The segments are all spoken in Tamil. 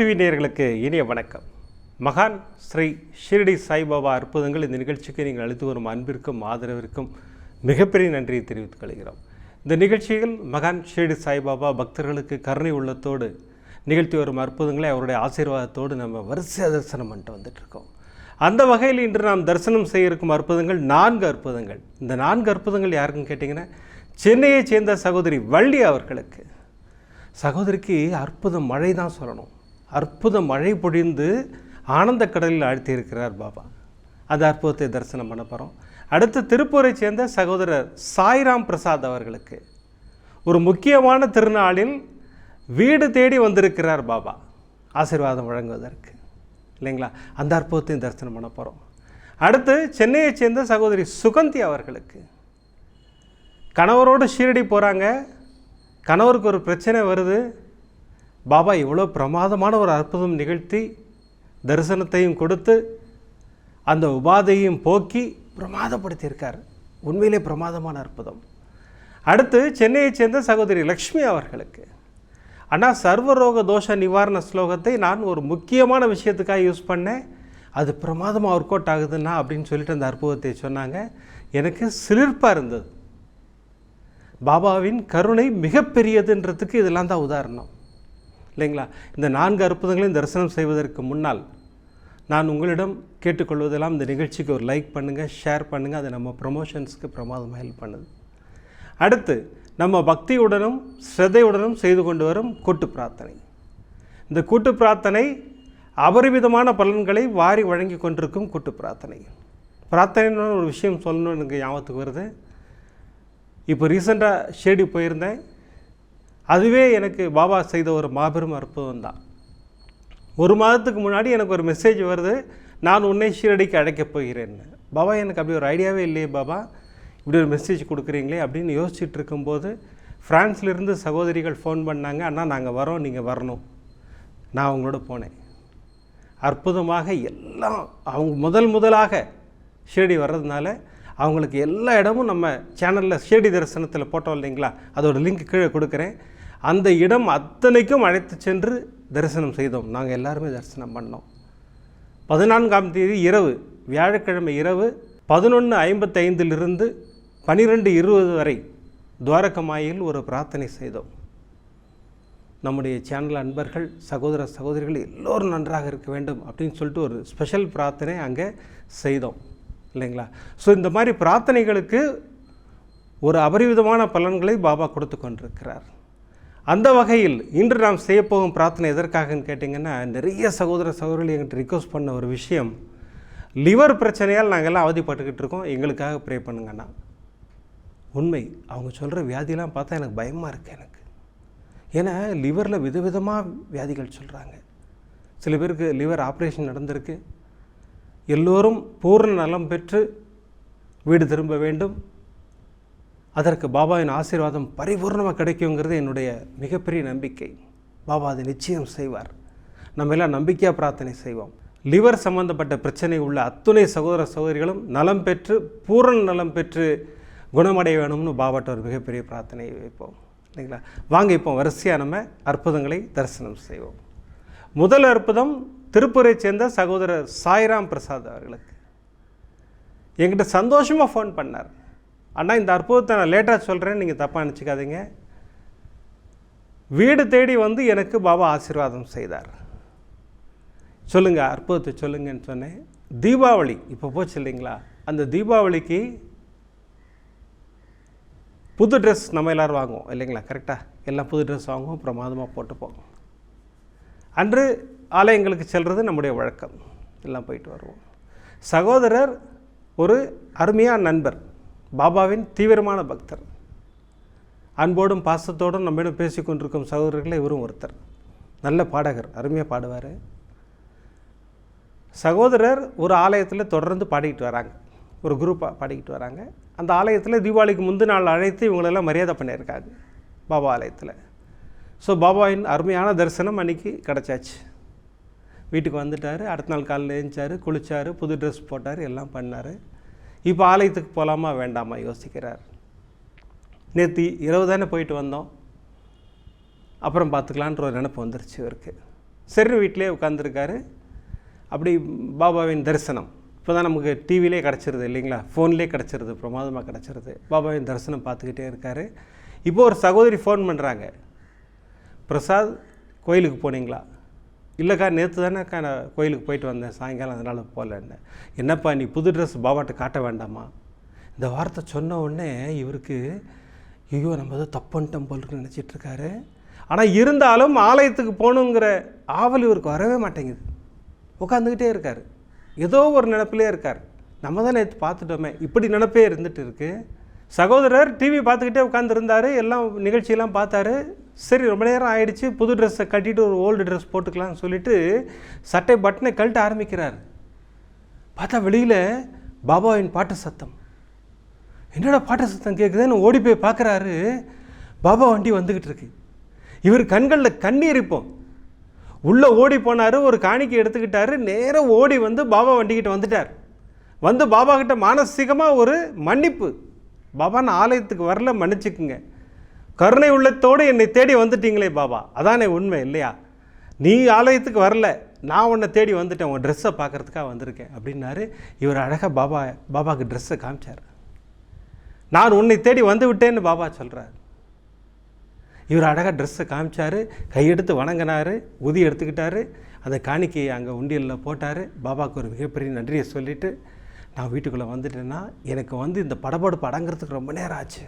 டிவி நேர்களுக்கு இனிய வணக்கம். மகான் ஸ்ரீ ஷிரடி சாய்பாபா அற்புதங்கள் இந்த நிகழ்ச்சிக்கு நீங்கள் அளித்து வரும் அன்பிற்கும் ஆதரவிற்கும் மிகப்பெரிய நன்றியை தெரிவித்துக் கொள்கிறோம். இந்த நிகழ்ச்சியில் மகான் ஷிரடி சாய்பாபா பக்தர்களுக்கு கருணை உள்ளத்தோடு நிகழ்த்தி வரும் அற்புதங்களை அவருடைய ஆசீர்வாதத்தோடு நம்ம வரிசை தரிசனம் பண்ணிட்டு வந்துட்டுருக்கோம். அந்த வகையில் இன்று நாம் தரிசனம் செய்ய இருக்கும் அற்புதங்கள் நான்கு அற்புதங்கள். இந்த நான்கு அற்புதங்கள் யாருக்குன்னு கேட்டிங்கன்னா சென்னையைச் சேர்ந்த சகோதரி வள்ளி அவர்களுக்கு. சகோதரிக்கு அற்புதம் மழை தான் சொல்லணும். அற்புத மழை பொழிந்து ஆனந்த கடலில் ஆழ்த்தியிருக்கிறார் பாபா. அந்த அற்புதத்தை தரிசனம் பண்ண போகிறோம் அடுத்து திருப்பூரை சேர்ந்த சகோதரர் சாய்ராம் பிரசாத் அவர்களுக்கு ஒரு முக்கியமான திருநாளில் வீடு தேடி வந்திருக்கிறார் பாபா. ஆசீர்வாதம் வழங்குவதற்கு. இல்லைங்களா? அந்த அற்புதத்தையும் தரிசனம் பண்ண போகிறோம் அடுத்து சென்னையைச் சேர்ந்த சகோதரி சுகந்தி அவர்களுக்கு. கணவரோடு ஷீரடி போகிறாங்க கணவருக்கு ஒரு பிரச்சனை வருது. பாபா இவ்வளோ பிரமாதமான ஒரு அற்புதம் நிகழ்த்தி தரிசனத்தையும் கொடுத்து அந்த உபாதையும் போக்கி பிரமாதப்படுத்தியிருக்கார். உண்மையிலே பிரமாதமான அற்புதம். அடுத்து சென்னையைச் சேர்ந்த சகோதரி லக்ஷ்மி அவர்களுக்கு. அண்ணா சர்வரோக தோஷ நிவாரண ஸ்லோகத்தை நான் ஒரு முக்கியமான விஷயத்துக்காக யூஸ் பண்ணேன். அது பிரமாதமாக ஒர்க் அவுட் ஆகுதுன்னா அப்படின்னு சொல்லிட்டு அந்த அற்புதத்தை சொன்னாங்க. எனக்கு சிலிர்ப்பாக இருந்தது. பாபாவின் கருணை மிகப்பெரியதுன்றதுக்கு இதெல்லாம் தான் உதாரணம். இல்லைங்களா? இந்த நான்கு அற்புதங்களையும் தரிசனம் செய்வதற்கு முன்னால் நான் உங்களிடம் கேட்டுக்கொள்வதெல்லாம் இந்த நிகழ்ச்சிக்கு ஒரு லைக் பண்ணுங்கள் ஷேர் பண்ணுங்கள் அது நம்ம ப்ரமோஷன்ஸ்க்கு பிரமாதமாக ஹெல்ப் பண்ணுது. அடுத்து நம்ம பக்தியுடனும் ஸ்ரத்தையுடனும் செய்து கொண்டு வரும் கூட்டு பிரார்த்தனை. இந்த கூட்டு பிரார்த்தனை அபரிமிதமான பலன்களை வாரி வழங்கி கொண்டிருக்கும் கூட்டு பிரார்த்தனை. பிரார்த்தனைன்னு ஒரு விஷயம் சொல்லணும்னு எனக்கு ஞாபகத்துக்கு வருது. இப்போ ரீசெண்டாக ஷேடி போயிருந்தேன். அதுவே எனக்கு பாபா செய்த ஒரு மாபெரும் அற்புதம் தான் ஒரு மாதத்துக்கு முன்னாடி எனக்கு ஒரு மெசேஜ் வருது நான் உன்னை ஷீரடிக்கு அழைக்கப் போகிறேன்னு பாபா எனக்கு அப்படி ஒரு ஐடியாவே இல்லையே பாபா. இப்படி ஒரு மெசேஜ் கொடுக்குறீங்களே அப்படின்னு யோசிச்சுட்டு இருக்கும்போது ஃப்ரான்ஸ்லேருந்து சகோதரிகள் ஃபோன் பண்ணாங்க அண்ணா நாங்கள் வரோம் நீங்கள் வரணும். நான் அவங்களோட போனேன். அற்புதமாக எல்லாம் அவங்க முதல் முதலாக ஷீரடி வர்றதுனால அவங்களுக்கு எல்லா இடமும் நம்ம சேனலில் ஷீரடி தரிசனத்தில் போட்டோம் இல்லைங்களா? அதோட லிங்க் கீழே கொடுக்குறேன். அந்த இடம் அத்தனைக்கும் அழைத்து சென்று தரிசனம் செய்தோம். நாங்கள் எல்லாருமே தரிசனம் பண்ணோம். பதினான்காம் தேதி இரவு வியாழக்கிழமை இரவு பதினொன்று ஐம்பத்தைந்திலிருந்து பனிரெண்டு இருபது வரை துவாரகமாயில் ஒரு பிரார்த்தனை செய்தோம். நம்முடைய சேனல் அன்பர்கள் சகோதர சகோதரிகள் எல்லோரும் நன்றாக இருக்க வேண்டும் அப்படின்னு சொல்லிட்டு ஒரு ஸ்பெஷல் பிரார்த்தனை அங்கே செய்தோம். இல்லைங்களா? ஸோ இந்த மாதிரி பிரார்த்தனைகளுக்கு ஒரு அபரிவிதமான பலன்களை பாபா கொடுத்து கொண்டிருக்கிறார். அந்த வகையில் இன்று நாம் செய்யப்போகும் பிரார்த்தனை எதற்காகன்னு கேட்டிங்கன்னா நிறைய சகோதர சகோதரிகள் எங்கிட்ட ரிக்வஸ்ட் பண்ண ஒரு விஷயம். லிவர் பிரச்சனையால் நாங்கள்லாம் அவதிப்பட்டுக்கிட்டு இருக்கோம். எங்களுக்காக ப்ரே பண்ணுங்கண்ணா உண்மை. அவங்க சொல்கிற வியாதிலாம் பார்த்தா எனக்கு பயமாக இருக்குது எனக்கு. ஏன்னா லிவரில் விதவிதமாக வியாதிகள் சொல்கிறாங்க சில பேருக்கு லிவர் ஆப்ரேஷன் நடந்திருக்கு. எல்லோரும் பூர்ண நலம் பெற்று வீடு திரும்ப வேண்டும். அதற்கு பாபாவின் ஆசீர்வாதம் பரிபூர்ணமாக கிடைக்குங்கிறது என்னுடைய மிகப்பெரிய நம்பிக்கை. பாபா அதை நிச்சயம் செய்வார். நம்ம எல்லாம் நம்பிக்கையாக பிரார்த்தனை செய்வோம். லிவர் சம்பந்தப்பட்ட பிரச்சனை உள்ள அத்துணை சகோதர சகோதரிகளும் நலம் பெற்று பூரண நலம் பெற்று குணமடைய வேணும்னு பாபாட்ட ஒரு மிகப்பெரிய பிரார்த்தனையை வைப்போம். இல்லைங்களா? வாங்க இப்போ வரிசையாக நம்ம அற்புதங்களை தரிசனம் செய்வோம். முதல் அற்புதம் திருப்பூரை சேர்ந்த சகோதரர் சாய்ராம் பிரசாத் அவர்களுக்கு. என்கிட்ட சந்தோஷமாக ஃபோன் பண்ணார். அண்ணா இந்த அற்புதத்தை நான் லேட்டாக சொல்கிறேன்னு நீங்கள் தப்பாக நினச்சிக்காதீங்க. வீடு தேடி வந்து எனக்கு பாபா ஆசீர்வாதம் செய்தார். சொல்லுங்கள் அற்புதத்தை சொல்லுங்கன்னு சொன்னேன். தீபாவளி இப்போ போச்சு இல்லைங்களா? அந்த தீபாவளிக்கு புது ட்ரெஸ் நம்ம எல்லோரும் வாங்குவோம் இல்லைங்களா? கரெக்டாக எல்லாம் புது ட்ரெஸ் வாங்குவோம் பிரமாதமாக போட்டுப்போம் அன்று ஆலயங்களுக்கு செல்வது நம்முடைய வழக்கம். எல்லாம் போயிட்டு வருவோம். சகோதரர் ஒரு அருமையான நண்பர். பாபாவின் தீவிரமான பக்தர். அன்போடும் பாசத்தோடும் நம்மிடம் பேசி கொண்டிருக்கும் சகோதரர்களை இவரும் ஒருத்தர். நல்ல பாடகர் அருமையாக பாடுவார். சகோதரர் ஒரு ஆலயத்தில் தொடர்ந்து பாடிக்கிட்டு வராங்க. ஒரு குரூப்பாக பாடிக்கிட்டு வராங்க. அந்த ஆலயத்தில் தீபாவளிக்கு முந்தின நாள் அழைத்து இவங்களெல்லாம் மரியாதை பண்ணியிருக்காங்க பாபா ஆலயத்தில். ஸோ பாபாவின் அருமையான தரிசனம் அன்றைக்கி கிடச்சாச்சு. வீட்டுக்கு வந்துட்டார் அடுத்த நாள் காலையில் எழுந்தார் குளித்தார் புது ட்ரெஸ் போட்டார் எல்லாம் பண்ணார். இப்போ ஆலயத்துக்கு போகலாமா வேண்டாமா யோசிக்கிறார். நேற்று இரவு தானே போயிட்டு வந்தோம். அப்புறம் பார்த்துக்கலான்ற ஒரு நினப்பு வந்துருச்சு இவருக்கு. சரி வீட்டிலே உட்காந்துருக்காரு அப்படி பாபாவின் தரிசனம். இப்போ தான் நமக்கு டிவிலே கிடச்சிருது இல்லைங்களா? ஃபோன்லேயே கிடச்சிருது பிரமாதமாக கிடச்சிருது. பாபாவின் தரிசனம் பார்த்துக்கிட்டே இருக்கார். இப்போது ஒரு சகோதரி ஃபோன் பண்ணுறாங்க பிரசாத் கோயிலுக்கு போனீங்களா? இல்லைக்கா நேற்று தானேக்கா நான் கோயிலுக்கு போயிட்டு வந்தேன். சாயங்காலம் அதனால் போகலன்னு. என்னப்பா நீ புது ட்ரெஸ் பாபாட்ட காட்ட வேண்டாமா? இந்த வார்த்தை சொன்ன உடனே இவருக்கு ஐயோ நம்ம ஏதோ தப்புன்ட்டம் போல் இருக்குன்னு நினச்சிட்டு இருக்காரு. ஆனால் இருந்தாலும் ஆலயத்துக்கு போகணுங்கிற ஆவல் இவருக்கு வரவே மாட்டேங்குது. உட்காந்துக்கிட்டே இருக்கார். ஏதோ ஒரு நினப்பிலே இருக்கார். நம்ம தான் நேற்று பார்த்துட்டோமே. இப்படி நினப்பே இருந்துகிட்டு இருக்குது சகோதரர் டிவி பார்த்துக்கிட்டே உட்காந்துருந்தாரு எல்லாம் நிகழ்ச்சியெல்லாம் பார்த்தாரு. சரி ரொம்ப நேரம் ஆயிடுச்சு. புது ட்ரெஸ்ஸை கட்டிட்டு ஒரு ஓல்டு ட்ரெஸ் போட்டுக்கலாம்னு சொல்லிட்டு சட்டை பட்டனை கழட்ட ஆரம்பிக்கிறார். பார்த்தா வெளியில் பாபாவின் பாட்டு சத்தம். என்னடா பாட்டு சத்தம் கேட்குதுன்னு ஓடி போய் பார்க்குறாரு. பாபா வண்டி வந்துக்கிட்டு இருக்கு. இவர் கண்களில் கண்ணீர் இருப்போம் உள்ளே ஓடி போனார். ஒரு காணிக்கை எடுத்துக்கிட்டாரு. நேராக ஓடி வந்து பாபா வண்டிக்கிட்ட வந்துட்டார். வந்து பாபா கிட்ட மானசீகமாக ஒரு மன்னிப்பு. பாபா நான் ஆலயத்துக்கு வரல மன்னிச்சுக்குங்க. கருணை உள்ளத்தோடு என்னை தேடி வந்துட்டீங்களே பாபா. அதானே உண்மை இல்லையா? நீ ஆலயத்துக்கு வரல நான் உன்னை தேடி வந்துட்டேன் உன் ட்ரெஸ்ஸை பார்க்கறதுக்காக வந்திருக்கேன் அப்படின்னாரு இவர் அழகாக பாபா பாபாவுக்கு ட்ரெஸ்ஸை காமிச்சார். நான் உன்னை தேடி வந்து விட்டேன்னு பாபா சொல்கிறார் இவர் அழகாக ட்ரெஸ்ஸை காமிச்சார் கையெடுத்து வணங்கினார் உதி எடுத்துக்கிட்டாரு அந்த காணிக்கையை அங்கே உண்டியலில் போட்டார். பாபாவுக்கு ஒரு மிகப்பெரிய நன்றியை சொல்லிவிட்டு நான் வீட்டுக்குள்ளே வந்துட்டேன்னா எனக்கு வந்து இந்த படபடப்பு அடங்கிறதுக்கு ரொம்ப நேரம் ஆச்சு.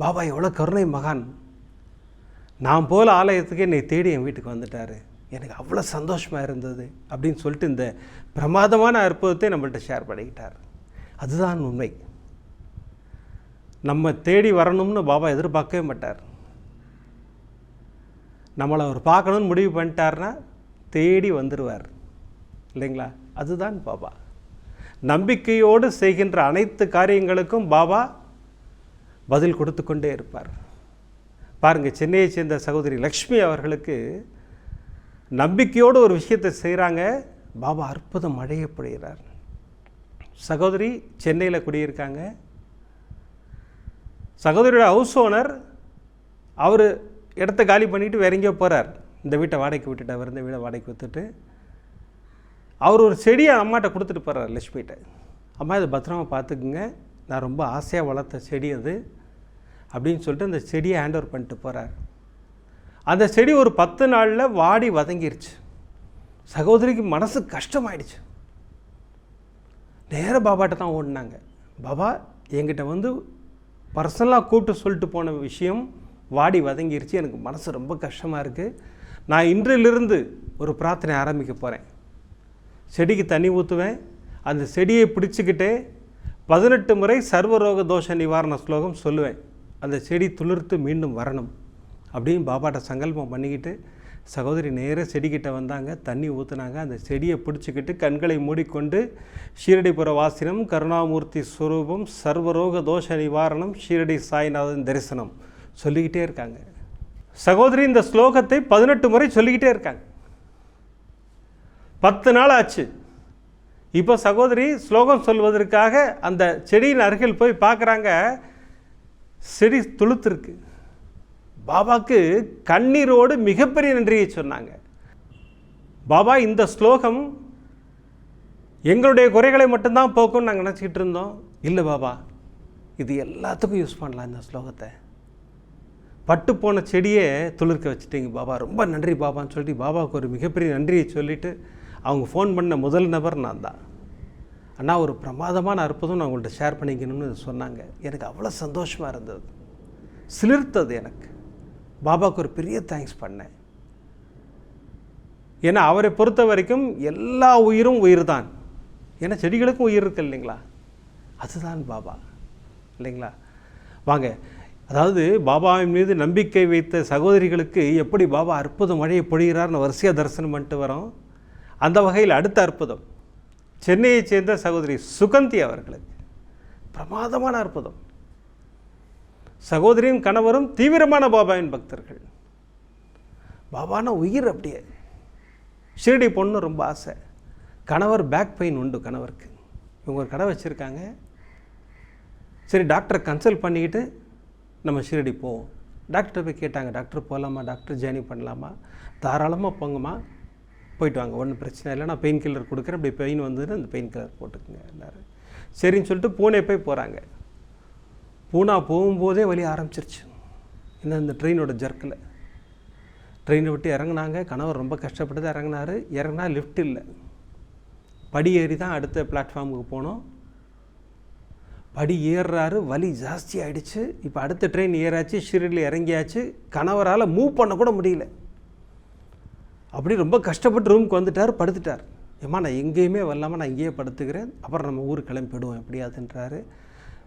பாபா எவ்வளோ கருணை மகான். நான் போல் ஆலயத்துக்கு என்னை தேடி என் வீட்டுக்கு வந்துட்டார். எனக்கு அவ்வளோ சந்தோஷமாக இருந்தது அப்படின்னு சொல்லிட்டு இந்த பிரமாதமான அற்புதத்தை நம்மள்கிட்ட ஷேர் பண்ணிக்கிட்டார். அதுதான் உண்மை. நம்ம தேடி வரணும்னு பாபா எதிர்பார்க்கவே மாட்டார். நம்மளை அவர் பார்க்கணும்னு முடிவு பண்ணிட்டார்னா தேடி வந்துடுவார் இல்லைங்களா? அதுதான் பாபா. நம்பிக்கையோடு செய்கின்ற அனைத்து காரியங்களுக்கும் பாபா பதில் கொடுத்து கொண்டே இருப்பார். பாருங்கள் சென்னையை சேர்ந்த சகோதரி லக்ஷ்மி அவர்களுக்கு நம்பிக்கையோடு ஒரு விஷயத்தை செய்கிறாங்க பாபா அற்புதம் மழையை பொழிகிறார் சகோதரி சென்னையில் குடியிருக்காங்க. சகோதரியோட ஹவுஸ் ஓனர் அவர் இடத்த காலி பண்ணிவிட்டு வேற எங்கேயோ போகிறார் இந்த வீட்டை வாடகைக்கு விட்டுட்டு அவர் இந்த வீடை வாடகைக்கு விட்டுட்டு அவர் ஒரு செடியை அம்மாட்ட கொடுத்துட்டு போகிறார் லட்சுமிகிட்ட. அம்மா இதை பத்திரமா பார்த்துக்குங்க. நான் ரொம்ப ஆசையாக வளர்த்த செடி அது அப்படின்னு சொல்லிட்டு அந்த செடியை ஹேண்ட் ஓவர் பண்ணிட்டு போகிறார் அந்த செடி ஒரு பத்து நாளில் வாடி வதங்கிருச்சு. சகோதரிக்கு மனசு கஷ்டமாயிடுச்சு. நேராக பாபாட்ட தான் ஓடினாங்க. பாபா என்கிட்ட வந்து பர்சனலாக கூப்பிட்டு சொல்லிட்டு போன விஷயம் வாடி வதங்கிருச்சு. எனக்கு மனசு ரொம்ப கஷ்டமாக இருக்குது நான் இன்றிலிருந்து ஒரு பிரார்த்தனை ஆரம்பிக்க போகிறேன் செடிக்கு தண்ணி ஊற்றுவேன். அந்த செடியை பிடிச்சிக்கிட்டே பதினெட்டு முறை சர்வரோக தோஷ நிவாரண ஸ்லோகம் சொல்லுவேன். அந்த செடி துளிர்த்து மீண்டும் வரணும் அப்படின்னு பாபாட்ட சங்கல்பம் பண்ணிக்கிட்டு சகோதரி நேராக செடிக்கிட்ட வந்தாங்க தண்ணி ஊற்றுனாங்க அந்த செடியை பிடிச்சிக்கிட்டு கண்களை மூடிக்கொண்டு ஷீரடிபுர வாசினம் கருணாமூர்த்தி ஸ்வரூபம் சர்வரோக தோஷ நிவாரணம் ஷீரடி சாய்நாதன் தரிசனம் சொல்லிக்கிட்டே இருக்காங்க. சகோதரி இந்த ஸ்லோகத்தை பதினெட்டு முறை சொல்லிக்கிட்டே இருக்காங்க. பத்து நாள் ஆச்சு. இப்போ சகோதரி ஸ்லோகம் சொல்வதற்காக அந்த செடியின் அருகில் போய் பார்க்குறாங்க. செடி துளுத்துருக்கு. பாபாக்கு கண்ணீரோடு மிகப்பெரிய நன்றியை சொன்னாங்க. பாபா இந்த ஸ்லோகம் எங்களுடைய குறைகளை மட்டும்தான் போக்கும்னு நாங்கள் நினச்சிக்கிட்டு இருந்தோம். இல்லை பாபா இது எல்லாத்துக்கும் யூஸ் பண்ணலாம் இந்த ஸ்லோகத்தை. பட்டு போன செடியை துளிர்க்க வச்சுட்டீங்க பாபா. ரொம்ப நன்றி பாபான்னு சொல்லிட்டு பாபாவுக்கு ஒரு மிகப்பெரிய நன்றியை சொல்லிவிட்டு அவங்க ஃபோன் பண்ண முதல் நபர் நான் தான். அண்ணா ஒரு பிரமாதமான அற்புதம் நான் உங்கள்கிட்ட ஷேர் பண்ணிக்கணும்னு சொன்னாங்க. எனக்கு அவ்வளோ சந்தோஷமாக இருந்தது. சிலிர்த்தது எனக்கு. பாபாவுக்கு ஒரு பெரிய தேங்க்ஸ் பண்ணேன். ஏன்னா அவரை பொறுத்த வரைக்கும் எல்லா உயிரும் உயிர் தான் ஏன்னா செடிகளுக்கும் உயிர் இருக்கு இல்லைங்களா? அதுதான் பாபா. இல்லைங்களா? வாங்க. அதாவது பாபாவின் மீது நம்பிக்கை வைத்த சகோதரிகளுக்கு எப்படி பாபா அற்புத மழையை பொழிகிறார்னு வரிசையாக தரிசனம் பண்ணிட்டு வரோம். அந்த வகையில் அடுத்த அற்புதம். சென்னையைச் சேர்ந்த சகோதரி சுகந்தி அவர்களுக்கு. பிரமாதமான அற்புதம். சகோதரியின் கணவரும் தீவிரமான பாபாவின் பக்தர்கள். பாபான உயிர் அப்படியே. ஷிரடி பொண்ணு ரொம்ப ஆசை. கணவர் பேக் பெயின் உண்டு கணவருக்கு. இவங்க ஒரு கடை வச்சுருக்காங்க. சரி டாக்டரை கன்சல்ட் பண்ணிக்கிட்டு நம்ம ஷிரடி போவோம். டாக்டர் போய் கேட்டாங்க டாக்டர் போகலாமா டாக்டர் ஜேர்னி பண்ணலாமா? தாராளமாக போங்கம்மா. போயிட்டு வாங்க ஒன்றும் பிரச்சனை இல்லை. நான் பெயின் கில்லர் கொடுக்குறேன். அப்படி பெயின் வந்ததுன்னா அந்த பெயின் கில்லர் போட்டுக்குங்க எல்லோரும். சரின்னு சொல்லிட்டு பூனே போய் போகிறாங்க பூனா போகும்போதே வலி ஆரம்பிச்சிருச்சு. என்ன இந்த ட்ரெயினோட ஜர்க்கில் ட்ரெயினை விட்டு இறங்குனாங்க. கணவர் ரொம்ப கஷ்டப்பட்டு தான் இறங்குனாரு. இறங்கினா லிஃப்ட் இல்லை. படி ஏறி தான் அடுத்த பிளாட்ஃபார்முக்கு போனோம். படி ஏறுறாரு. வலி ஜாஸ்தி ஆகிடுச்சு இப்போ அடுத்த ட்ரெயின் ஏறாச்சு ஷிரடியில் இறங்கியாச்சு. கணவரால் மூவ் பண்ண கூட முடியல. அப்படி ரொம்ப கஷ்டப்பட்டு ரூமுக்கு வந்துட்டார் படுத்துட்டார். ஏம்மா நான் எங்கேயுமே வரலாமல் நான் இங்கேயே படுத்துக்கிறேன். அப்புறம் நம்ம ஊருக்கு கிளம்பிடுவோம் எப்படியாதுன்றாரு.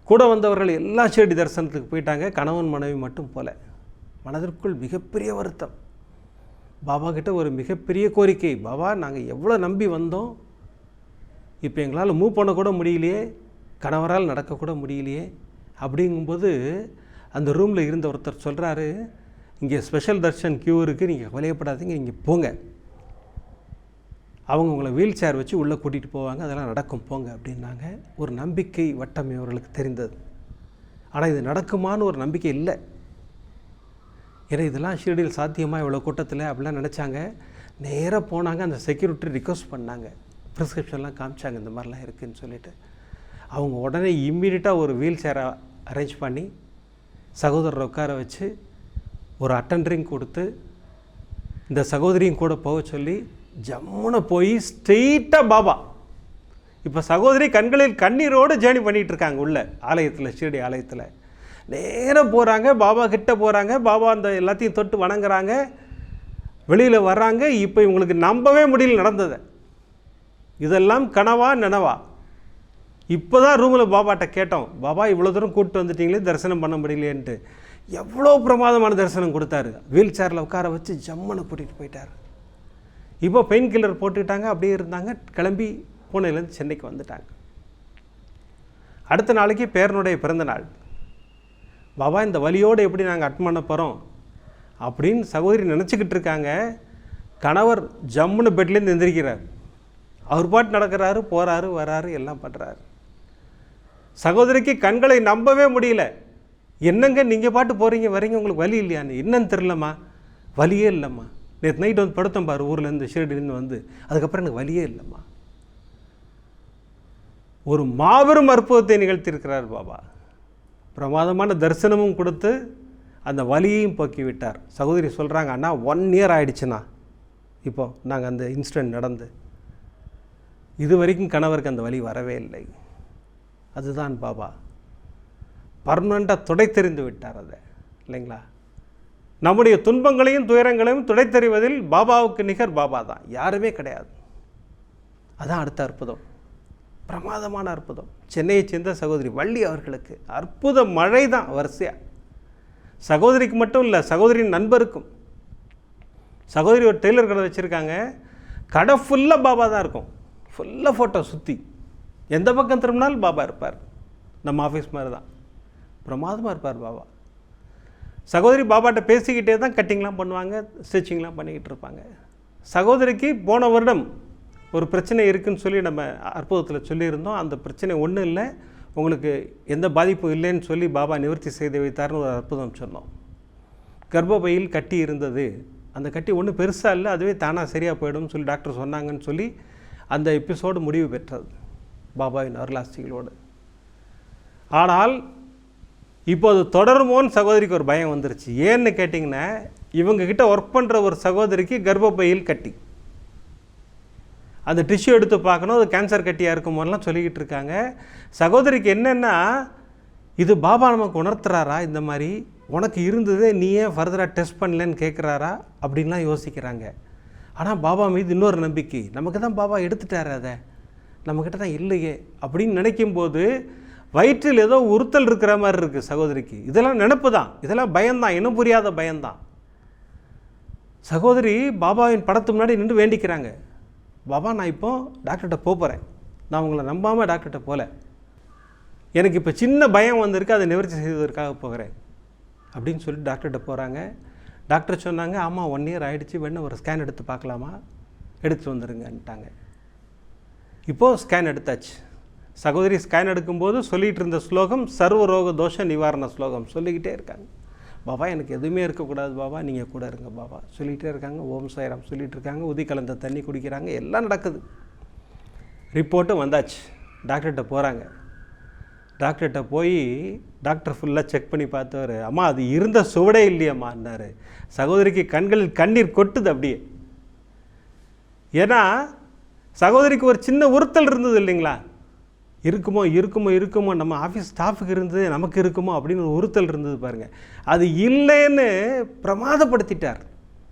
கூட வந்தவர்கள் எல்லா ஷிரடி தரிசனத்துக்கு போயிட்டாங்க. கணவன் மனைவி மட்டும் போல. மனதிற்குள் மிகப்பெரிய வருத்தம். பாபா கிட்ட ஒரு மிகப்பெரிய கோரிக்கை. பாபா நாங்கள் எவ்வளோ நம்பி வந்தோம். இப்போ எங்களால் மூவ் பண்ணக்கூட முடியலையே. கணவரால் நடக்கக்கூட முடியலையே. அப்படிங்கும்போது அந்த ரூமில் இருந்த ஒருத்தர் சொல்கிறாரு இங்கே ஸ்பெஷல் தர்ஷன் கியூ இருக்குது நீங்கள் கவலையப்படாதீங்க நீங்கள் போங்க. அவங்க உங்களை வீல் சேர் வச்சு உள்ளே கூட்டிகிட்டு போவாங்க அதெல்லாம் நடக்கும் போங்க அப்படின்னாங்க. ஒரு நம்பிக்கை வட்டம் இவர்களுக்கு தெரிந்தது. ஆனால் இது நடக்குமான்னு ஒரு நம்பிக்கை இல்லை. ஏன்னா இதெல்லாம் ஷீரடியில் சாத்தியமாக இவ்வளோ கூட்டத்தில் அப்படிலாம் நினச்சாங்க. நேராக போனாங்க அந்த செக்யூரிட்டி ரிக்வஸ்ட் பண்ணாங்க. ப்ரிஸ்கிரிப்ஷன்லாம் காமிச்சாங்க இந்த மாதிரிலாம் இருக்குதுன்னு சொல்லிட்டு. அவங்க உடனே இம்மீடியட்டாக ஒரு வீல் சேரை அரேஞ்ச் பண்ணி சகோதரரை உட்கார வச்சு ஒரு அட்டண்டரிங் கொடுத்து இந்த சகோதரியும் கூட போக சொல்லி ஜம்முன்னு போய் ஸ்ட்ரெயிட்டாக பாபா. இப்போ சகோதரி கண்களில் கண்ணீரோடு ஜேர்னி பண்ணிகிட்டு இருக்காங்க உள்ள ஆலயத்தில் ஷீரடி ஆலயத்தில். நேராக போகிறாங்க பாபா கிட்ட போகிறாங்க பாபா அந்த எல்லாத்தையும் தொட்டு வணங்குறாங்க. வெளியில் வர்றாங்க இப்போ இவங்களுக்கு நம்பவே முடியல நடந்ததை. இதெல்லாம் கனவா நினவா? இப்போ தான் ரூமில் பாபாட்ட கேட்டோம் பாபா இவ்வளோ தூரம் கூப்பிட்டு வந்துட்டீங்களே தரிசனம் பண்ண முடியலையேன்ட்டு. எவ்வளோ பிரமாதமான தரிசனம் கொடுத்தாரு. வீல் சேரில் உட்கார வச்சு ஜம்மனை கூட்டிகிட்டு போயிட்டார். இப்போ பெயின் கில்லர் போட்டுக்கிட்டாங்க அப்படியே இருந்தாங்க கிளம்பி பூனேலேருந்து சென்னைக்கு வந்துட்டாங்க. அடுத்த நாளைக்கு பேரனுடைய பிறந்த நாள். பாபா இந்த வழியோடு எப்படி நாங்கள் அட் பண்ண போகிறோம் அப்படின்னு சகோதரி நினச்சிக்கிட்டு இருக்காங்க. கணவர் ஜம்முன்னு பெட்லேருந்து எந்திரிக்கிறார். அவர் பாட்டு நடக்கிறாரு போகிறாரு வராரு எல்லாம் பண்ணுறாரு சகோதரிக்கு கண்களை நம்பவே முடியல. என்னங்க நீங்கள் பாட்டு போகிறீங்க வரீங்க உங்களுக்கு வலி இல்லையான்னு? என்னன்னு தெரிலம்மா வலியே இல்லைம்மா. நேற்று நைட் வந்து படுத்தம் பாரு ஊர்லேருந்து ஷீரடிலேருந்து வந்து. அதுக்கப்புறம் எனக்கு வலியே இல்லைம்மா. ஒரு மாபெரும் அற்புதத்தை நிகழ்த்தியிருக்கிறார் பாபா. பிரமாதமான தரிசனமும் கொடுத்து அந்த வலியையும் போக்கிவிட்டார். சகோதரி சொல்கிறாங்க அண்ணா ஒன் இயர் ஆகிடுச்சுண்ணா இப்போ நாங்கள் அந்த இன்சிடென்ட் நடந்து. இது வரைக்கும் கணவருக்கு அந்த வலி வரவே இல்லை. அதுதான் பாபா. பர்மனண்ட்டாக துடைத்தெறிந்து விட்டார் அதை இல்லைங்களா? நம்முடைய துன்பங்களையும் துயரங்களையும் துடைத்தெறிவதில் பாபாவுக்கு நிகர் பாபா தான் யாருமே கிடையாது. அதான் அடுத்த அற்புதம். பிரமாதமான அற்புதம். சென்னையை சேர்ந்த சகோதரி வள்ளி அவர்களுக்கு அற்புத மழை தான் வரிசையாக சகோதரிக்கு மட்டும் இல்லை சகோதரியின் நண்பருக்கும். சகோதரி ஒரு டெய்லர் கடை வச்சுருக்காங்க. கடை ஃபுல்லாக பாபா தான் இருக்கும். ஃபுல்லாக ஃபோட்டோ சுற்றி எந்த பக்கம் திரும்பினாலும் பாபா இருப்பார். நம்ம ஆஃபீஸ் மாதிரி தான். பிரமாதமாக இருப்பார் பாபா. சகோதரி பாபாட்ட பேசிக்கிட்டே தான் கட்டிங்லாம் பண்ணுவாங்க ஸ்டிச்சிங்லாம் பண்ணிக்கிட்டு இருப்பாங்க. சகோதரிக்கு போன வருடம் ஒரு பிரச்சனை இருக்குதுன்னு சொல்லி நம்ம அற்புதத்தில் சொல்லியிருந்தோம். அந்த பிரச்சனை ஒன்றும் இல்லை. உங்களுக்கு எந்த பாதிப்பும் இல்லைன்னு சொல்லி பாபா நிவர்த்தி செய்து வைத்தார்னு ஒரு அற்புதம் சொன்னோம். கர்ப்பப்பையில் கட்டி இருந்தது. அந்த கட்டி ஒன்றும் பெருசாக இல்லை அதுவே தானாக சரியாக போயிடும்னு சொல்லி டாக்டர் சொன்னாங்கன்னு சொல்லி அந்த எபிசோடு முடிவு பெற்றது பாபாவின் அருளாசிகளோடு. ஆனால் இப்போ அது தொடருமோன்னு சகோதரிக்கு ஒரு பயம் வந்துருச்சு. ஏன்னு கேட்டிங்கன்னா இவங்கக்கிட்ட ஒர்க் பண்ணுற ஒரு சகோதரிக்கு கர்ப்பப்பையில் கட்டி. அந்த டிஷ்யூ எடுத்து பார்க்கணும் அது கேன்சர் கட்டியாக இருக்குமோலாம் சொல்லிக்கிட்டு இருக்காங்க. சகோதரிக்கு என்னென்னா இது பாபா நமக்கு உணர்த்துறாரா இந்த மாதிரி? உனக்கு இருந்ததே நீ ஏன் ஃபர்தராக டெஸ்ட் பண்ணலன்னு கேட்குறாரா அப்படின்லாம் யோசிக்கிறாங்க. ஆனால் பாபா மீது இன்னொரு நம்பிக்கை. நமக்கு தான் பாபா எடுத்துட்டார் அதை. நம்மக்கிட்ட தான் இல்லையே. அப்படின்னு நினைக்கும்போது வயிற்றில் ஏதோ உறுத்தல் இருக்கிற மாதிரி இருக்குது சகோதரிக்கு. இதெல்லாம் நினப்பு தான். இதெல்லாம் பயம்தான். இன்னும் புரியாத பயம்தான். சகோதரி பாபாவின் படத்து முன்னாடி நின்று வேண்டிக்கிறாங்க. பாபா நான் இப்போ டாக்டர்கிட்ட போக போகிறேன் நான் உங்களை நம்பாமல் டாக்டர்கிட்ட போகல எனக்கு இப்போ சின்ன பயம் வந்திருக்கு. அதை நிவர்த்தி செய்வதற்காக போகிறேன். அப்படின்னு சொல்லிட்டு டாக்டர்கிட்ட போகிறாங்க டாக்டர் சொன்னாங்க ஆமாம் ஒன் இயர் ஆகிடுச்சு வேணும் ஒரு ஸ்கேன் எடுத்து பார்க்கலாமா? எடுத்து வந்துருங்கன்ட்டாங்க. இப்போது ஸ்கேன் எடுத்தாச்சு. சகோதரி ஸ்கேன் எடுக்கும்போது சொல்லிகிட்டு இருந்த ஸ்லோகம் சர்வ ரோக தோஷ நிவாரண ஸ்லோகம் சொல்லிக்கிட்டே இருக்காங்க. பாபா எனக்கு எதுவுமே இருக்கக்கூடாது பாபா நீங்கள் கூட இருங்க பாபா. சொல்லிகிட்டே இருக்காங்க ஓம் சாய்ராம் சொல்லிகிட்டு இருக்காங்க உதி கலந்த தண்ணி குடிக்கிறாங்க எல்லாம் நடக்குது. ரிப்போர்ட்டும் வந்தாச்சு. டாக்டர்கிட்ட போகிறாங்க டாக்டர்கிட்ட போய் டாக்டர் ஃபுல்லாக செக் பண்ணி பார்த்தவர் அம்மா அது இருந்த சுவடே இல்லையம்மான்னாரு சகோதரிக்கு கண்களில் கண்ணீர் கொட்டுது அப்படியே. ஏன்னா சகோதரிக்கு ஒரு சின்ன உறுத்தல் இருந்தது இல்லைங்களா? இருக்குமோ இருக்குமோ இருக்குமோ நம்ம ஆஃபீஸ் ஸ்டாஃபுக்கு இருந்தது நமக்கு இருக்குமோ அப்படின்னு ஒரு உறுத்தல் இருந்தது பாருங்கள் அது இல்லைன்னு பிரமாதப்படுத்திட்டார்.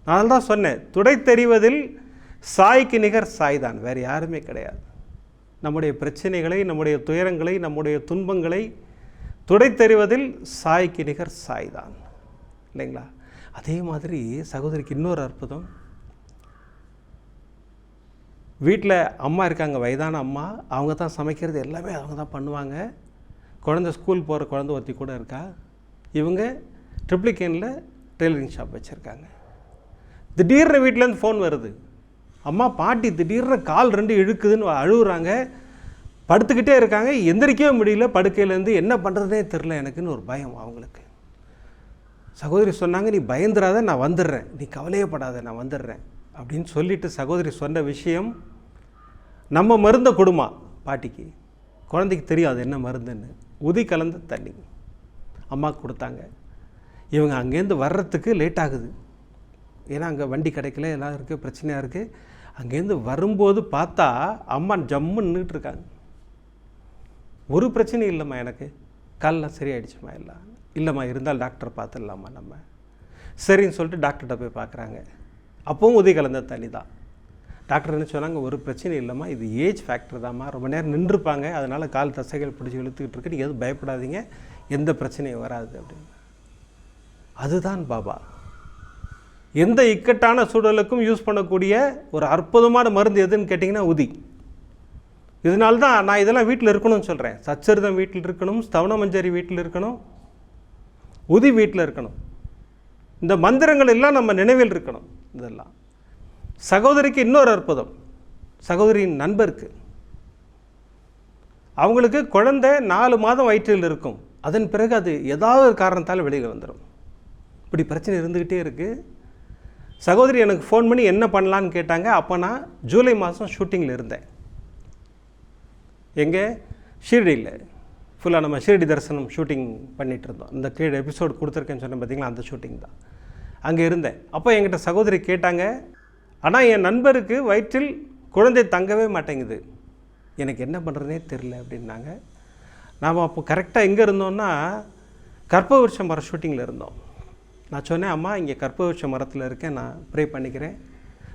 நான் தான் சொன்னேன் துடை தெரிவதில் சாய்க்கு நிகர் சாய் தான் வேறு யாருமே கிடையாது. நம்முடைய பிரச்சனைகளை நம்முடைய துயரங்களை நம்முடைய துன்பங்களை துடை தெரிவதில் சாய்க்கு நிகர் சாய் தான் இல்லைங்களா? அதே மாதிரி சகோதரிக்கு இன்னொரு அற்புதம். வீட்டில் அம்மா இருக்காங்க வயதான அம்மா அவங்க தான் சமைக்கிறது எல்லாமே அவங்க தான் பண்ணுவாங்க. குழந்த ஸ்கூல் போகிற குழந்தை ஒருத்தி கூட இருக்கா? இவங்க ட்ரிப்ளிகேனில் டெய்லரிங் ஷாப் வச்சுருக்காங்க. திடீர்னு வீட்டிலேருந்து ஃபோன் வருது. அம்மா பாட்டி திடீர்னு கால் ரெண்டு இழுக்குதுன்னு அழுகுறாங்க. படுத்துக்கிட்டே இருக்காங்க. எந்திரிக்கவே முடியல. படுக்கையிலேருந்து என்ன பண்ணுறதுனே தெரில எனக்குன்னு ஒரு பயம் அவங்களுக்கு. சகோதரி சொன்னாங்க நீ பயந்துராத நான் வந்துடுறேன். நீ கவலையப்படாத நான் வந்துடுறேன். அப்படின்னு சொல்லிட்டு சகோதரி சொன்ன விஷயம் நம்ம மருந்தை கொடுமா? பாட்டிக்கு. குழந்தைக்கு தெரியும் அது என்ன மருந்துன்னு. உதி கலந்த தண்ணி. அம்மா கொடுத்தாங்க. இவங்க அங்கேருந்து வர்றதுக்கு லேட் ஆகுது. ஏன்னா அங்கே வண்டி கிடைக்கல எல்லாம் இருக்குது பிரச்சனையாக இருக்குது அங்கேருந்து வரும்போது பார்த்தா அம்மா ஜம்முன்னு நின்றுட்டு இருக்காங்க ஒரு பிரச்சனையும் இல்லைம்மா எனக்கு. கால்லாம் சரியாயிடுச்சுமா எல்லாம். இல்லைம்மா இருந்தால் டாக்டர் பார்த்துடலாமா நம்ம? சரின்னு சொல்லிட்டு டாக்டர்கிட்ட போய் பார்க்குறாங்க. அப்பவும் உதவி கலந்த தண்ணி தான். டாக்டர் என்ன சொன்னாங்க ஒரு பிரச்சனை இல்லைம்மா இது ஏஜ் ஃபேக்டர் தான்மா ரொம்ப நேரம் நின்றுப்பாங்க அதனால் கால் தசைகள் பிடிச்சி இழுத்துக்கிட்டு இருக்கு நீங்கள் எதுவும் பயப்படாதீங்க எந்த பிரச்சனையும் வராது அப்படின்னு. அதுதான் பாபா. எந்த இக்கட்டான சூழலுக்கும் யூஸ் பண்ணக்கூடிய ஒரு அற்புதமான மருந்து எதுன்னு கேட்டிங்கன்னா உதி. இதனால தான் நான் இதெல்லாம் வீட்டில் இருக்கணும்னு சொல்கிறேன் சச்சரிதம் வீட்டில் இருக்கணும் ஸ்தவன மஞ்சரி வீட்டில் இருக்கணும் உதி வீட்டில் இருக்கணும். இந்த மந்திரங்கள் எல்லாம் நம்ம நினைவில் இருக்கணும் இதெல்லாம். சகோதரிக்கு இன்னொரு அற்புதம். சகோதரியின் நண்பருக்கு. அவங்களுக்கு குழந்தை நாலு மாதம் வயிற்றில் இருக்கும். அதன் பிறகு அது ஏதாவது ஒரு காரணத்தால் வெளியில் வந்துடும் இப்படி பிரச்சனை இருந்துக்கிட்டே இருக்குது சகோதரி எனக்கு ஃபோன் பண்ணி என்ன பண்ணலான்னு கேட்டாங்க. அப்போ நான் ஜூலை மாதம் ஷூட்டிங்கில் இருந்தேன். எங்கே? ஷீரடியில். ஃபுல்லாக நம்ம ஷீரடி தரிசனம் ஷூட்டிங் பண்ணிகிட்டு இருந்தோம். இந்த கீழே எபிசோட் கொடுத்துருக்கேன்னு சொன்னேன் பார்த்தீங்களா அந்த ஷூட்டிங் தான். அங்கே இருந்தேன். அப்போ என்கிட்ட சகோதரி கேட்டாங்க ஆனால் என் நண்பருக்கு வயிற்றில் குழந்தை தங்கவே மாட்டேங்குது. எனக்கு என்ன பண்ணுறதுனே தெரில அப்படின்னாங்க. நாம் அப்போ கரெக்டாக எங்கே இருந்தோம்னா கற்பவருஷ மர ஷூட்டிங்கில் இருந்தோம். நான் சொன்னேன் அம்மா இங்கே கற்பவருஷ மரத்தில் இருக்கேன் நான் ப்ரே பண்ணிக்கிறேன்.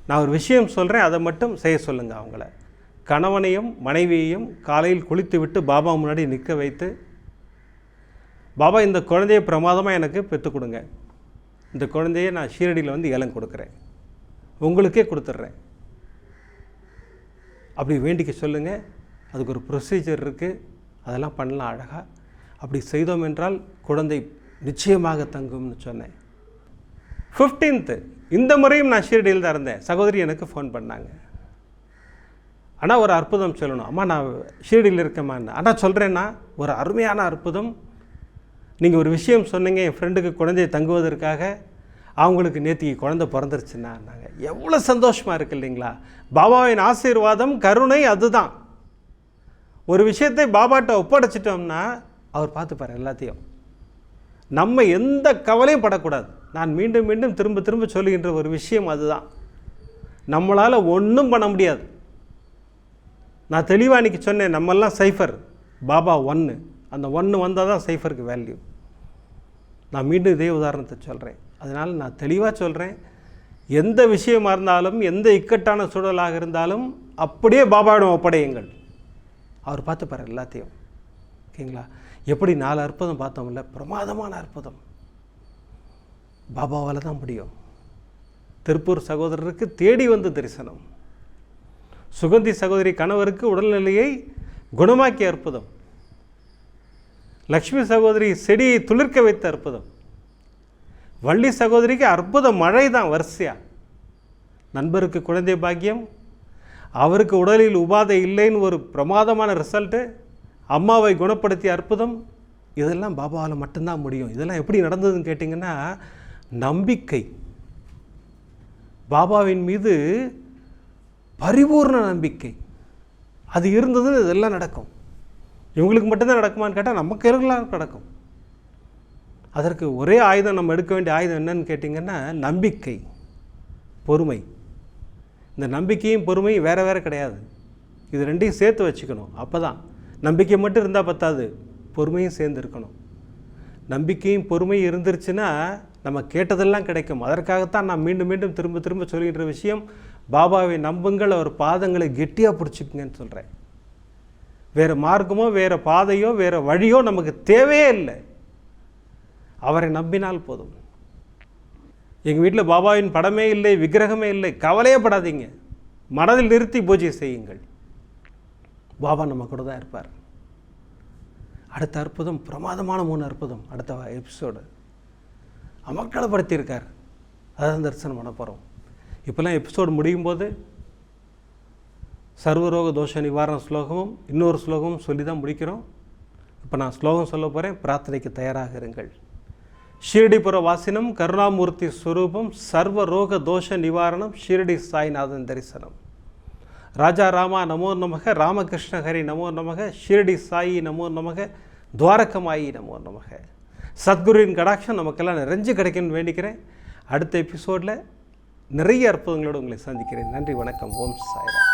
நான் ஒரு விஷயம் சொல்கிறேன் அதை மட்டும் செய்ய சொல்லுங்கள் அவங்கள. கணவனையும் மனைவியையும் காலையில் குளித்து விட்டு பாபா முன்னாடி நிற்க வைத்து பாபா இந்த குழந்தைய பிரமாதமாக எனக்கு பெற்றுக் கொடுங்க. இந்த குழந்தைய நான் ஷீரடியில் வந்து ஏலம் கொடுக்குறேன். உங்களுக்கே கொடுத்துட்றேன். அப்படி வேண்டிக்க சொல்லுங்கள் அதுக்கு ஒரு ப்ரொசீஜர் இருக்குது அதெல்லாம் பண்ணலாம் அழகாக அப்படி செய்தோம் என்றால் குழந்தை நிச்சயமாக தங்கும்னு சொன்னேன். ஃபிஃப்டீன்த்து இந்த முறையும் நான் ஷீரடியில் தான் இருந்தேன். சகோதரி எனக்கு ஃபோன் பண்ணாங்க. ஆனால் ஒரு அற்புதம் சொல்லணும். அம்மா நான் ஷீரடியில் இருக்கேம்மான்னு ஆனால் சொல்கிறேன்னா ஒரு அருமையான அற்புதம். நீங்கள் ஒரு விஷயம் சொன்னீங்க என் ஃப்ரெண்டுக்கு குழந்தையை தங்குவதற்காக. அவங்களுக்கு நேற்றுக்கு குழந்தை பிறந்துருச்சுன்னாங்க எவ்வளோ சந்தோஷமாக இருக்குது இல்லைங்களா? பாபாவின் ஆசீர்வாதம் கருணை அதுதான். ஒரு விஷயத்தை பாபாட்ட ஒப்படைச்சிட்டோம்னா அவர் பார்த்துப்பார் எல்லாத்தையும். நம்ம எந்த கவலையும் படக்கூடாது. நான் மீண்டும் மீண்டும் திரும்ப திரும்ப சொல்லுகின்ற ஒரு விஷயம் அதுதான். நம்மளால் ஒன்றும் பண்ண முடியாது. நான் தெளிவாக அன்றைக்கி சொன்னேன் நம்மெல்லாம் சைஃபர். பாபா ஒன்று அந்த ஒன்று வந்தால் தான் சைஃபருக்கு வேல்யூ. நான் மீண்டும் இதே உதாரணத்தை சொல்கிறேன் அதனால் நான் தெளிவாக சொல்கிறேன் எந்த விஷயமா இருந்தாலும் எந்த இக்கட்டான சூழலாக இருந்தாலும் அப்படியே பாபாவிடம் ஒப்படையுங்கள். அவர் பார்த்துப்பார் எல்லாத்தையும். ஓகேங்களா? எப்படி நாலு அற்புதம் பார்த்தோம்ல? பிரமாதமான அற்புதம். பாபாவால் தான் முடியும். திருப்பூர் சகோதரருக்கு தேடி வந்த தரிசனம். சுகந்தி சகோதரி கணவருக்கு உடல்நிலையை குணமாக்கிய அற்புதம். லக்ஷ்மி சகோதரி செடியை துளிர்க்க வைத்த அற்புதம். வள்ளி சகோதரிக்கு அற்புத மழை தான் வரிசையா. நண்பருக்கு குழந்தை பாக்கியம் அவருக்கு உடலில் உபாதை இல்லைன்னு ஒரு பிரமாதமான ரிசல்ட்டு அம்மாவை குணப்படுத்திய அற்புதம் இதெல்லாம் பாபாவால் மட்டும்தான் முடியும். இதெல்லாம் எப்படி நடந்ததுன்னு கேட்டிங்கன்னா நம்பிக்கை. பாபாவின் மீது பரிபூர்ண நம்பிக்கை. அது இருந்தது இதெல்லாம் நடக்கும். இவங்களுக்கு மட்டும்தான் நடக்குமான்னு கேட்டால் நமக்கு இருக்கலாம் நடக்கும். அதற்கு ஒரே ஆயுதம் நம்ம எடுக்க வேண்டிய ஆயுதம் என்னன்னு கேட்டிங்கன்னா நம்பிக்கை பொறுமை. இந்த நம்பிக்கையும் பொறுமையும் வேறு வேறு கிடையாது. இது ரெண்டையும் சேர்த்து வச்சுக்கணும். அப்போ தான் நம்பிக்கை மட்டும் இருந்தால் பத்தாது. பொறுமையும் சேர்ந்து இருக்கணும் நம்பிக்கையும் பொறுமையும் இருந்துருச்சுன்னா நம்ம கேட்டதெல்லாம் கிடைக்கும். அதற்காகத்தான் நான் மீண்டும் மீண்டும் திரும்ப திரும்ப சொல்கின்ற விஷயம் பாபாவை நம்புங்கள் அவர் பாதங்களை கெட்டியாக பிடிச்சிக்குங்கன்னு சொல்கிறேன் வேறு மார்க்கமோ வேறு பாதையோ வேறு வழியோ நமக்கு தேவையே இல்லை. அவரை நம்பினால் போதும். எங்கள் வீட்டில் பாபாவின் படமே இல்லை விக்கிரகமே இல்லை. கவலையே படாதீங்க மனதில் நிறுத்தி பூஜை செய்யுங்கள். பாபா நம்ம கூட தான் இருப்பார். அடுத்த அற்புதம் பிரமாதமான மூணு அற்புதம் அடுத்த எபிசோடு அமக்களப்படுத்தியிருக்கார் அதான் தரிசனம் பண்ண போகிறோம் இப்போல்லாம் எபிசோடு முடியும் போது சர்வரோக தோஷ நிவாரண ஸ்லோகமும் இன்னொரு ஸ்லோகமும் சொல்லி தான் முடிக்கிறோம். இப்போ நான் ஸ்லோகம் சொல்ல போகிறேன் பிரார்த்தனைக்கு தயாராக இருங்கள். ஷீரடிபுர வாசினம் கருணாமூர்த்தி ஸ்வரூபம் சர்வ ரோக தோஷ நிவாரணம் ஷீரடி சாய்நாதன் தரிசனம். ராஜா ராமா நமோ நமக ராமகிருஷ்ணஹரி நமோ நமக ஷீரடி சாயி நமோ நமக துவாரகமாயி நமோ நமக. சத்குருவின் கடாட்சம் நமக்கெல்லாம் நிறைஞ்சு கிடைக்கும்னு வேண்டிக்கிறேன். அடுத்த எபிசோடில் நிறைய அற்புதங்களோடு உங்களை சந்திக்கிறேன். நன்றி வணக்கம். ஓம் சாய்ராம்.